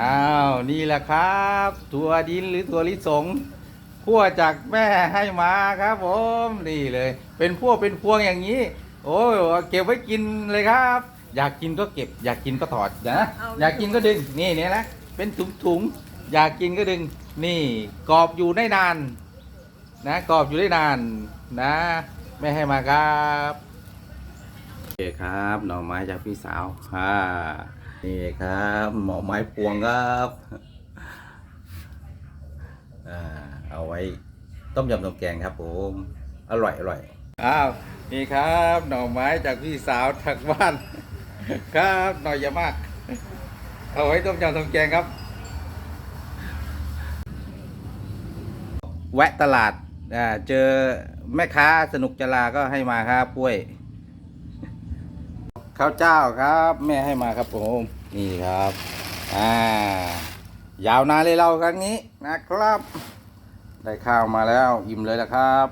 อ้าวนี่แหละครับถั่วดินหรือถั่วลิสงคั่วจากแม่ให้มาครับผมนี่เลย เป็นพวกเป็นพวงอย่างนี้ โอ้ยเก็บไว้กินเลยครับ อยากกินก็เก็บ อยากกินก็ถอดนะเอาอยากกินก็ดึงนี่เนี่ยนะเป็นถุงถุงๆอยากกินก็ดึง นี่กรอบอยู่ได้นาน นะกรอบอยู่ได้นานนะ ไม่ให้มาครับโอ เคครับหน่อไม้จากพี่สาวค่ะนี่ครับหน่อไม้พวงครับอ่าเอาไว้ต้มยำต้มแกงครับผมอร่อยอร่อยอ้าวนี่ครับหน่อไม้จากพี่สาวทางบ้าน ครับหน่อยอย่ามาก เอาไว้ต้มยำต้มแกงครับ แวะตลาดอ่าเจอแม่ค้าสนุกจลาก็ให้มาครับกล้วย ข้าวเจ้าครับ แม่ให้มาครับผมนี่ครับอ่ายาวนานเลยเราครั้งนี้นะครับ ได้ข้าวมาแล้วอิ่มเลยละครับ